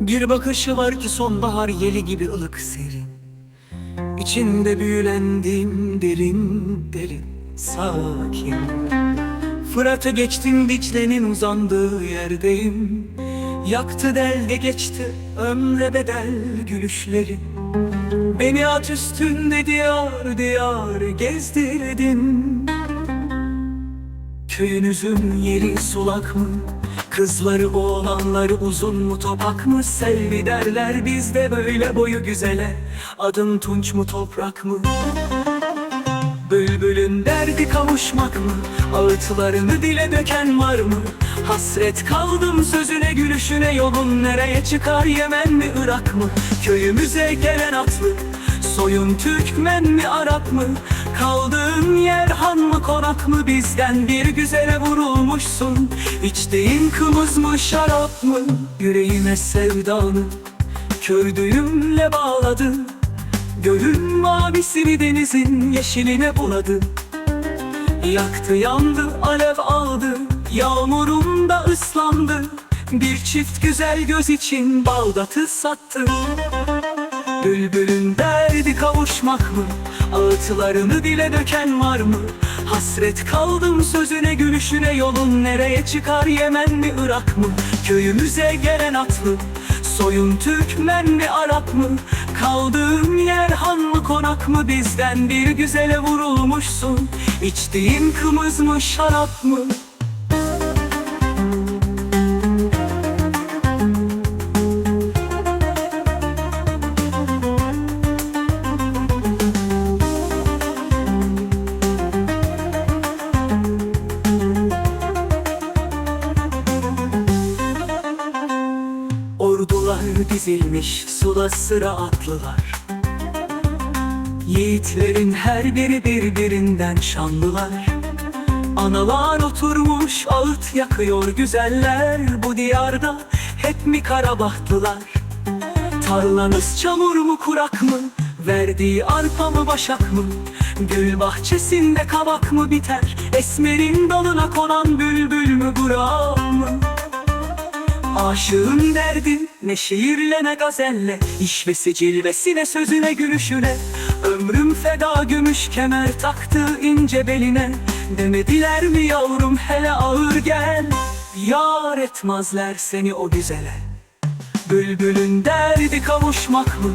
Bir bakışı var ki sonbahar yeli gibi ılık serin. İçinde büyülendim derin derin sakin. Fırat'ı geçtim Dicle'nin uzandığı yerdeyim. Yaktı delge geçti ömre bedel gülüşlerin Beni at üstünde diyar diyar gezdirdin. Köyünüzün yeri sulak mı? Kızları oğlanları uzun mu topak mı? Selvi derler bizde böyle boyu güzele Adın tunç mu toprak mı? Bülbülün derdi kavuşmak mı? Ağıtlarını dile döken var mı? Hasret kaldım sözüne gülüşüne yolun nereye çıkar Yemen mi Irak mı? Köyümüze gelen atlı Soyun Türkmen mi Arap mı? Kaldığın yer han mı konak mı? Bizden bir güzele vurulmuşsun. İçtiğin kımız mı şarap mı? Yüreğime sevdanı Kördüğümle bağladın Gölün mavisini denizin yeşiline buladı? Yaktı yandı alev aldı. Yağmurumda ıslandı. Bir çift güzel göz için baldatı sattı Bülbülün derdi kavuşmak mı? Ağıtlarını dile döken var mı? Hasret kaldım sözüne gülüşüne yolun nereye çıkar Yemen mi Irak mı? Köyümüze gelen atlı Soyun Türkmen mi Arap mı? Kaldığım yer han mı konak mı bizden bir güzele vurulmuşsun İçtiğin kımız mı şarap mı? Ordular dizilmiş suda sıra atlılar. Yiğitlerin her biri birbirinden şanlılar. Analar oturmuş ağıt yakıyor güzeller. Bu diyarda hep mi karabahtlılar? Tarlanız çamur mu kurak mı? Verdiği arpa mı başak mı? Gül bahçesinde kabak mı biter? Esmerin dalına konan bülbül mü burak mı Aşığın derdi ne şiirle ne gazelle İşvesi cilvesine sözüne gülüşüne Ömrüm feda gümüş kemer taktı ince beline Demediler mi yavrum hele ağır gel Yar etmezler seni o güzele Bülbülün derdi kavuşmak mı?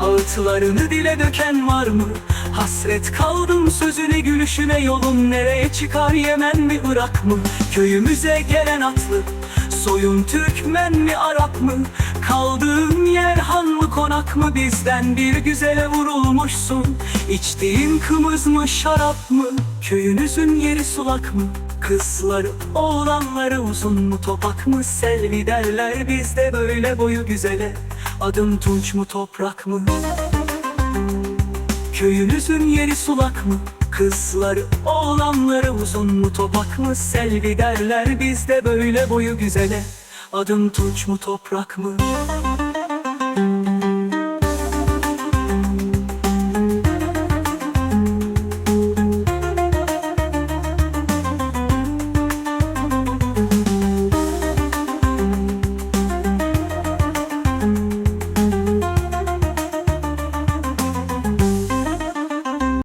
Ağıtlarını dile döken var mı? Hasret kaldım sözüne gülüşüne yolun nereye çıkar Yemen mi Irak mı? Köyümüze gelen atlı Soyun Türkmen mi Arap mı? Kaldığın yer han mı konak mı bizden bir güzele vurulmuşsun İçtiğin kımız mı şarap mı? Köyünüzün yeri sulak mı? Kızları oğlanları uzun mu topak mı? Selvi derler bizde böyle boyu güzele Adın tunç mu toprak mı? Köyünüzün yeri sulak mı? kızları Oğlanları uzun mu topak mı selvi derler Bizde böyle boyu güzele Adım tunç mu toprak mı?